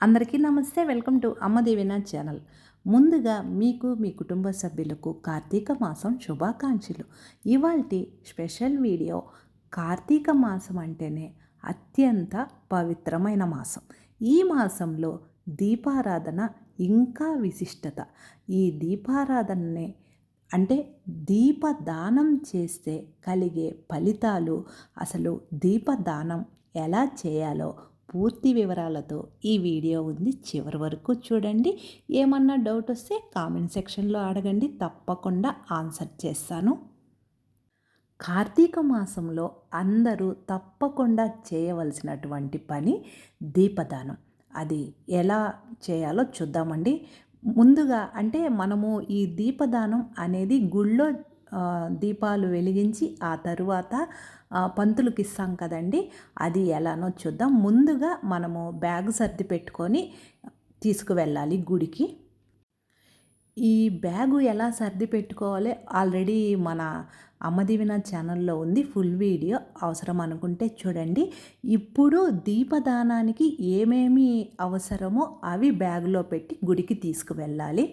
అందరికీ నమస్తే. Welcome to అమ్మదేవిన ఛానల్. ముందుగా మీకు మీ కుటుంబ సభ్యులకు కార్తీక మాసం శుభాకాంక్షలు. ఇవాల్టి స్పెషల్ వీడియో కార్తీక మాసం అంటేనే అత్యంత పవిత్రమైన మాసం. ఈ మాసంలో దీపారాధన ఇంకా విశిష్టత. ఈ దీపారాధననే అంటే దీపదానం చేస్తే కలిగే ఫలితాలు అసలు దీపదానం ఎలా చేయాలో పూర్తి వివరాలతో ఈ వీడియో ఉంది. చివరి వరకు చూడండి. ఏమన్నా డౌట్ వస్తే కామెంట్ సెక్షన్లో అడగండి. తప్పకుండా ఆన్సర్ చేస్తాను. కార్తీక మాసంలో అందరూ తప్పకుండా చేయవలసినటువంటి పని దీపదానం. అది ఎలా చేయాలో చూద్దామండి. ముందుగా అంటే మనము ఈ దీపదానం అనేది గుళ్ళో దీపాలు వెలిగించి ఆ తరువాత పంతులకు ఇస్తాం కదండి. అది ఎలానో చూద్దాం. ముందుగా మనము బ్యాగ్ సర్ది పెట్టుకొని తీసుకువెళ్ళాలి గుడికి. ఈ బ్యాగు ఎలా సర్ది పెట్టుకోవాలి? ఆల్రెడీ మన అమ్మదివిన ఛానల్లో ఉంది. ఫుల్ వీడియో అవసరం అనుకుంటే చూడండి. ఇప్పుడు దీపదానానికి ఏమేమి అవసరమో అవి బ్యాగులో పెట్టి గుడికి తీసుకువెళ్ళాలి.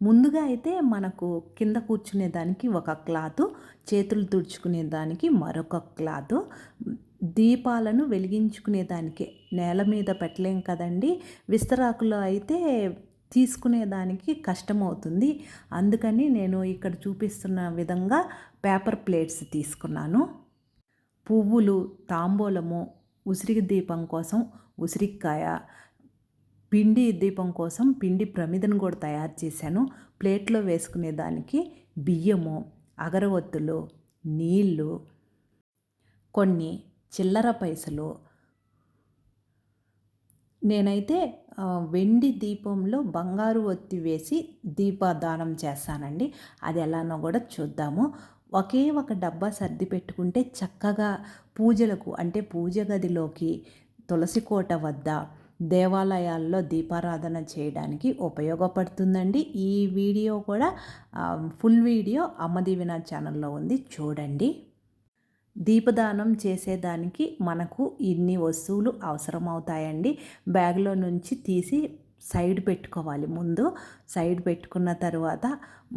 ముందుగా అయితే మనకు కింద కూర్చునే దానికి ఒక క్లాత్ చేతులు తుడుచుకునే దానికి మరొక క్లాత్ దీపాలను వెలిగించుకునే దానికి నేల మీద పెట్టలేం కదండి. విస్తరాకులో అయితే తీసుకునేదానికి కష్టమవుతుంది. అందుకని నేను ఇక్కడ చూపిస్తున్న విధంగా పేపర్ ప్లేట్స్ తీసుకున్నాను. పువ్వులు తాంబూలము ఉసిరి దీపం కోసం ఉసిరికాయ పిండి దీపం కోసం పిండి ప్రమిదను కూడా తయారు చేశాను. ప్లేట్లో వేసుకునే దానికి బియ్యము అగరవత్తులు నీళ్ళు కొన్ని చిల్లర పైసలు. నేనైతే వెండి దీపంలో బంగారు ఒత్తి వేసి దీపదానం చేస్తానండి. అది ఎలానో కూడా చూద్దాము. ఒకే ఒక డబ్బా సర్ది పెట్టుకుంటే చక్కగా పూజలకు అంటే పూజ గదిలోకి తులసి కోట వద్ద దేవాలయాల్లో దీపారాధన చేయడానికి ఉపయోగపడుతుందండి. ఈ వీడియో కూడా ఫుల్ వీడియో అమ్మదీవిన ఛానల్లో ఉంది. చూడండి. దీపదానం చేసేదానికి మనకు ఇన్ని వస్తువులు అవసరమవుతాయండి. బ్యాగ్లో నుంచి తీసి సైడ్ పెట్టుకోవాలి. ముందు సైడ్ పెట్టుకున్న తర్వాత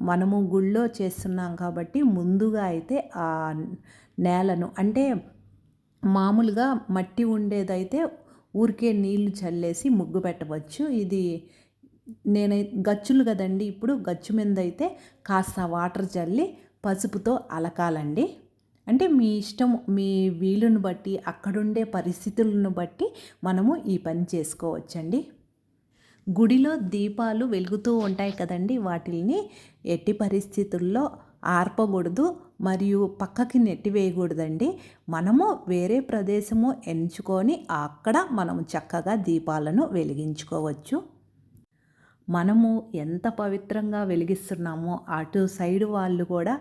మనము గుళ్ళో చేస్తున్నాం కాబట్టి ముందుగా అయితే ఆ నేలను అంటే మామూలుగా మట్టి ఉండేదైతే ఊరికే నీళ్ళు చల్లేసి ముగ్గు పెట్టవచ్చు. ఇది నేను గచ్చులు కదండి ఇప్పుడు. గచ్చు మీద అయితే కాస్త వాటర్ చల్లి పసుపుతో అలకాలండి. అంటే మీ ఇష్టం మీ వీలును బట్టి అక్కడుండే పరిస్థితులను బట్టి మనము ఈ పని చేసుకోవచ్చండి. గుడిలో దీపాలు వెలుగుతూ ఉంటాయి కదండి. వాటిని ఎట్టి పరిస్థితుల్లో ఆర్పకూడదు. మరియు పక్కకి నెట్టివేయకూడదండి మనము వేరే ప్రదేశము ఎంచుకొని అక్కడ మనము చక్కగా దీపాలను వెలిగించుకోవచ్చు. మనము ఎంత పవిత్రంగా వెలిగిస్తున్నామో అటు సైడ్ వాళ్ళు కూడా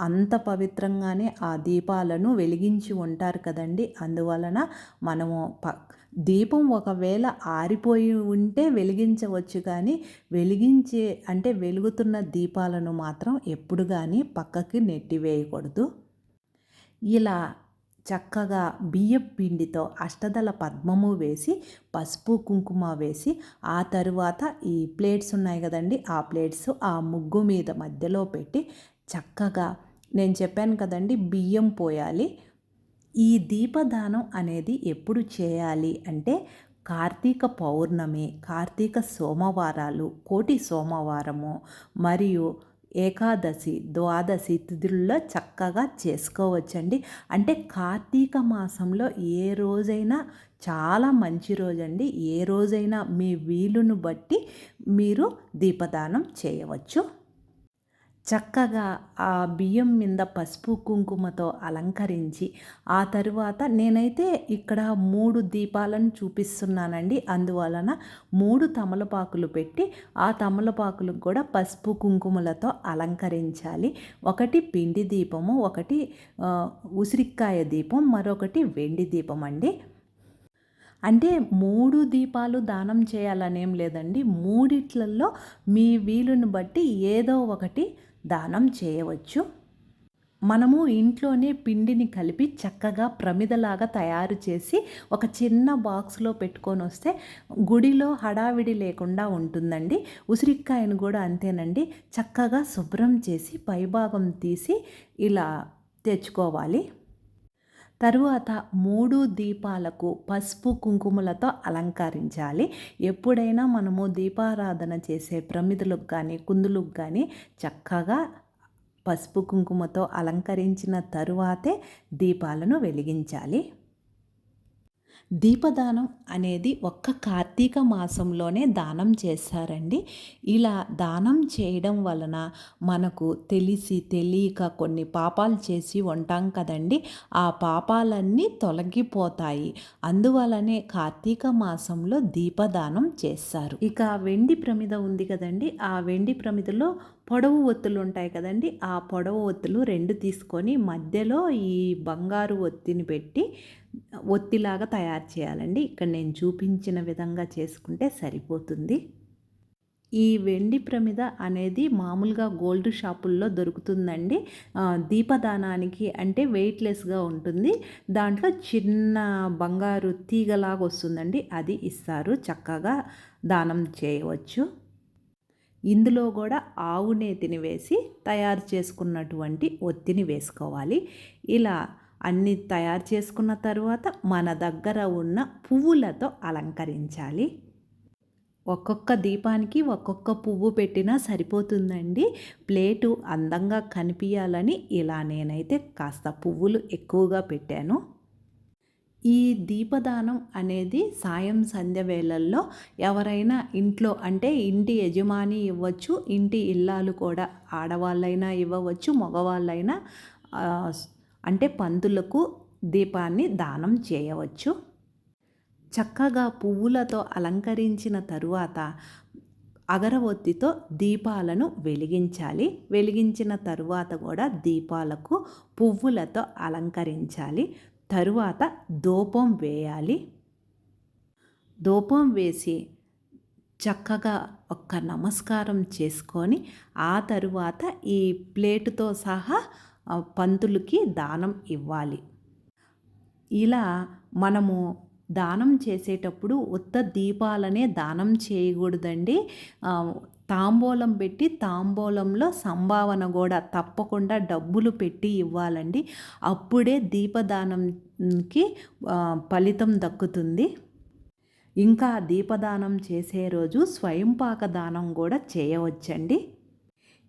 అంత పవిత్రంగానే ఆ దీపాలను వెలిగించి ఉంటారు కదండి. అందువలన మనము ప దీపం ఒకవేళ ఆరిపోయి ఉంటే వెలిగించవచ్చు కానీ వెలిగించే అంటే వెలుగుతున్న దీపాలను మాత్రం ఎప్పుడు కానీ పక్కకి నెట్టివేయకూడదు ఇలా చక్కగా బియ్యం పిండితో అష్టదల పద్మము వేసి పసుపు కుంకుమ వేసి ఆ తరువాత ఈ ప్లేట్స్ ఉన్నాయి కదండి ఆ ప్లేట్స్ ఆ ముగ్గు మీద మధ్యలో పెట్టి చక్కగా నేను చెప్పాను కదండి బియ్యం పోయాలి. ఈ దీపదానం అనేది ఎప్పుడు చేయాలి అంటే కార్తీక పౌర్ణమి కార్తీక సోమవారాలు కోటి సోమవారము మరియు ఏకాదశి ద్వాదశి తిథుల్లో చక్కగా చేసుకోవచ్చండి. అంటే కార్తీక మాసంలో ఏ రోజైనా చాలా మంచి రోజండి. ఏ రోజైనా మీ వీలును బట్టి మీరు దీపదానం చేయవచ్చు. చక్కగా ఆ బియ్యం మీద పసుపు కుంకుమతో అలంకరించి ఆ తరువాత నేనైతే ఇక్కడ మూడు దీపాలను చూపిస్తున్నానండి. అందువలన మూడు తమలపాకులు పెట్టి ఆ తమలపాకులకు కూడా పసుపు కుంకుమలతో అలంకరించాలి. ఒకటి పిండి దీపము ఒకటి ఉసిరికాయ దీపం మరొకటి వెండి దీపం అండి. అంటే మూడు దీపాలు దానం చేయాలనేం లేదండి. మూడిట్లలో మీ వీలుని బట్టి ఏదో ఒకటి దానం చేయవచ్చు. మనము ఇంట్లోనే పిండిని కలిపి చక్కగా ప్రమిదలాగా తయారు చేసి ఒక చిన్న బాక్స్లో పెట్టుకొని వస్తే గుడిలో హడావిడి లేకుండా ఉంటుందండి. ఉసిరికాయను కూడా అంతేనండి. చక్కగా శుభ్రం చేసి పైభాగం తీసి ఇలా తెచ్చుకోవాలి. తరువాత మూడు దీపాలకు పసుపు కుంకుమలతో అలంకరించాలి. ఎప్పుడైనా మనము దీపారాధన చేసే ప్రమిదలకు కానీ కుందులకు కానీ చక్కగా పసుపు కుంకుమతో అలంకరించిన తరువాతే దీపాలను వెలిగించాలి. దీపదానం అనేది ఒక్క కార్తీక మాసంలోనే దానం చేస్తారండి. ఇలా దానం చేయడం వలన మనకు తెలిసి తెలియక కొన్ని పాపాలు చేసి ఉంటాం కదండి. ఆ పాపాలన్నీ తొలగిపోతాయి. అందువలనే కార్తీక మాసంలో దీపదానం చేస్తారు. ఇక వెండి ప్రమిద ఉంది కదండి. ఆ వెండి ప్రమిదలో పొడవు ఒత్తులు ఉంటాయి కదండి ఆ పొడవు ఒత్తులు రెండు తీసుకొని మధ్యలో ఈ బంగారు ఒత్తిని పెట్టి ఒత్తిలాగా తయారు చేయాలండి. ఇక్కడ నేను చూపించిన విధంగా చేసుకుంటే సరిపోతుంది. ఈ వెండి ప్రమిద అనేది మామూలుగా గోల్డ్ షాపుల్లో దొరుకుతుందండి. దీపదానానికి అంటే వెయిట్లెస్గా ఉంటుంది. దాంట్లో చిన్న బంగారు తీగలాగా వస్తుందండి. అది ఇస్తారు. చక్కగా దానం చేయవచ్చు. ఇందులో కూడా ఆవు నేతిని వేసి తయారు చేసుకున్నటువంటి ఒత్తిని వేసుకోవాలి. ఇలా అన్ని తయారు చేసుకున్న తర్వాత మన దగ్గర ఉన్న పువ్వులతో అలంకరించాలి. ఒక్కొక్క దీపానికి ఒక్కొక్క పువ్వు పెట్టినా సరిపోతుందండి. ప్లేటు అందంగా కనిపించాలని ఇలా నేనైతే కాస్త పువ్వులు ఎక్కువగా పెట్టాను. ఈ దీపదానం అనేది సాయం సంధ్య వేళల్లో ఎవరైనా ఇంట్లో అంటే ఇంటి యజమాని ఇవ్వచ్చు ఇంటి ఇల్లాలు కూడా ఆడవాళ్ళైనా ఇవ్వవచ్చు మగవాళ్ళైనా అంటే పంతులకు దీపాన్ని దానం చేయవచ్చు. చక్కగా పువ్వులతో అలంకరించిన తరువాత అగరవత్తితో దీపాలను వెలిగించాలి. వెలిగించిన తరువాత కూడా దీపాలకు పువ్వులతో అలంకరించాలి. తరువాత దూపం వేయాలి. దూపం వేసి చక్కగా ఒక్క నమస్కారం చేసుకొని ఆ తరువాత ఈ ప్లేటుతో సహా పంతులకి దానం ఇవ్వాలి. ఇలా మనము దానం చేసేటప్పుడు ఉత్త దీపాలనే దానం చేయకూడదండి. తాంబూలం పెట్టి తాంబూలంలో సంభావన కూడా తప్పకుండా డబ్బులు పెట్టి ఇవ్వాలండి. అప్పుడే దీపదానంకి ఫలితం దక్కుతుంది. ఇంకా దీపదానం చేసే రోజు స్వయంపాక దానం కూడా చేయవచ్చండి.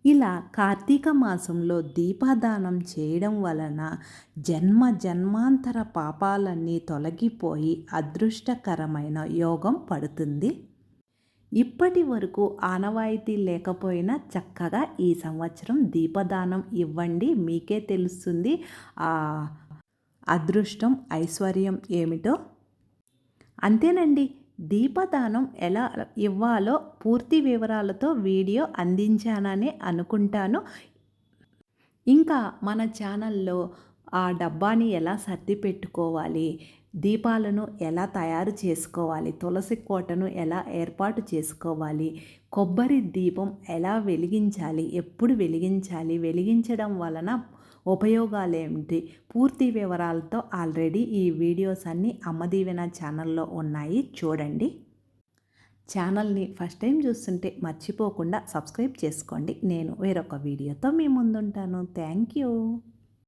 ఇలా కార్తీక మాసంలో దీపదానం చేయడం వలన జన్మ జన్మాంతర పాపాలన్నీ తొలగిపోయి అదృష్టకరమైన యోగం పడుతుంది. ఇప్పటి వరకు ఆనవాయితీ లేకపోయినా చక్కగా ఈ సంవత్సరం దీపదానం ఇవ్వండి. మీకే తెలుస్తుంది అదృష్టం ఐశ్వర్యం ఏమిటో. అంతేనండి. దీపదానం ఎలా ఇవ్వాలో పూర్తి వివరాలతో వీడియో అందించానని అనుకుంటాను. ఇంకా మన ఛానల్లో ఆ డబ్బాని ఎలా సర్ది పెట్టుకోవాలి దీపాలను ఎలా తయారు చేసుకోవాలి? తులసి కోటను ఎలా ఏర్పాటు చేసుకోవాలి? కొబ్బరి దీపం ఎలా వెలిగించాలి? ఎప్పుడు వెలిగించాలి? వెలిగించడం వలన ఉపయోగాలు ఏమిటి పూర్తి వివరాలతో ఆల్రెడీ ఈ వీడియోస్ అన్నీ అమ్మదీవెన ఛానల్లో ఉన్నాయి. చూడండి. ఛానల్ని ఫస్ట్ టైం చూస్తుంటే మర్చిపోకుండా సబ్స్క్రైబ్ చేసుకోండి. నేను వేరొక వీడియోతో మీ ముందుంటాను. Thank you.